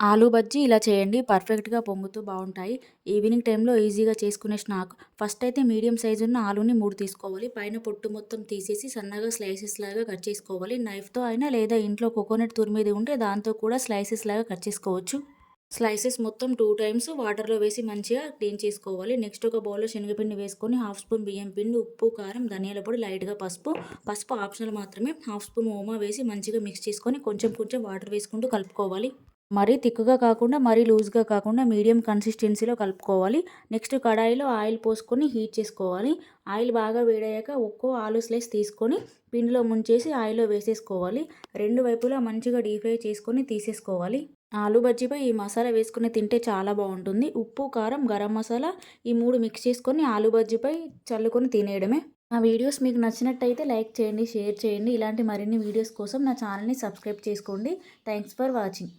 ఆలూ బజ్జీ ఇలా చేయండి పర్ఫెక్ట్గా పొంగుతూ బాగుంటాయి. ఈవినింగ్ టైంలో ఈజీగా చేసుకునే స్నాక్. ఫస్ట్ అయితే మీడియం సైజు ఉన్న ఆలూని మూడు తీసుకోవాలి. పైన పొట్టు మొత్తం తీసేసి సన్నగా స్లైసెస్ లాగా కట్ చేసుకోవాలి. నైఫ్తో అయినా లేదా ఇంట్లో కోకోనట్ తురిమేది ఉంటే దాంతో కూడా స్లైసెస్ లాగా కట్ చేసుకోవచ్చు. స్లైసెస్ మొత్తం టూ టైమ్స్ వాటర్లో వేసి మంచిగా క్లీన్ చేసుకోవాలి. నెక్స్ట్ ఒక బౌల్లో శనగపిండి వేసుకొని హాఫ్ స్పూన్ బియ్యం పిండి ఉప్పు కారం ధనియాల పొడి లైట్గా పసుపు. పసుపు ఆప్షనల్ మాత్రమే. హాఫ్ స్పూన్ ఓమా వేసి మంచిగా మిక్స్ చేసుకొని కొంచెం కొంచెం వాటర్ వేసుకుంటూ కలుపుకోవాలి. మరీ తిక్కుగా కాకుండా మరీ లూజ్గా కాకుండా మీడియం కన్సిస్టెన్సీలో కలుపుకోవాలి. నెక్స్ట్ కడాయిలో ఆయిల్ పోసుకొని హీట్ చేసుకోవాలి. ఆయిల్ బాగా వేడయ్యాక ఒక్కో ఆలు స్లైస్ తీసుకొని పిండిలో ముంచేసి ఆయిల్లో వేసేసుకోవాలి. రెండు వైపులా మంచిగా డీప్ ఫ్రై చేసుకొని తీసేసుకోవాలి. ఆలు బజ్జీపై ఈ మసాలా వేసుకుని తింటే చాలా బాగుంటుంది. ఉప్పు కారం గరం మసాలా ఈ మూడు మిక్స్ చేసుకొని ఆలు బజ్జీపై చల్లుకొని తినేయడమే. నా వీడియోస్ మీకు నచ్చినట్టయితే లైక్ చేయండి షేర్ చేయండి. ఇలాంటి మరిన్ని వీడియోస్ కోసం నా ఛానల్ని సబ్స్క్రైబ్ చేసుకోండి. Thanks for watching.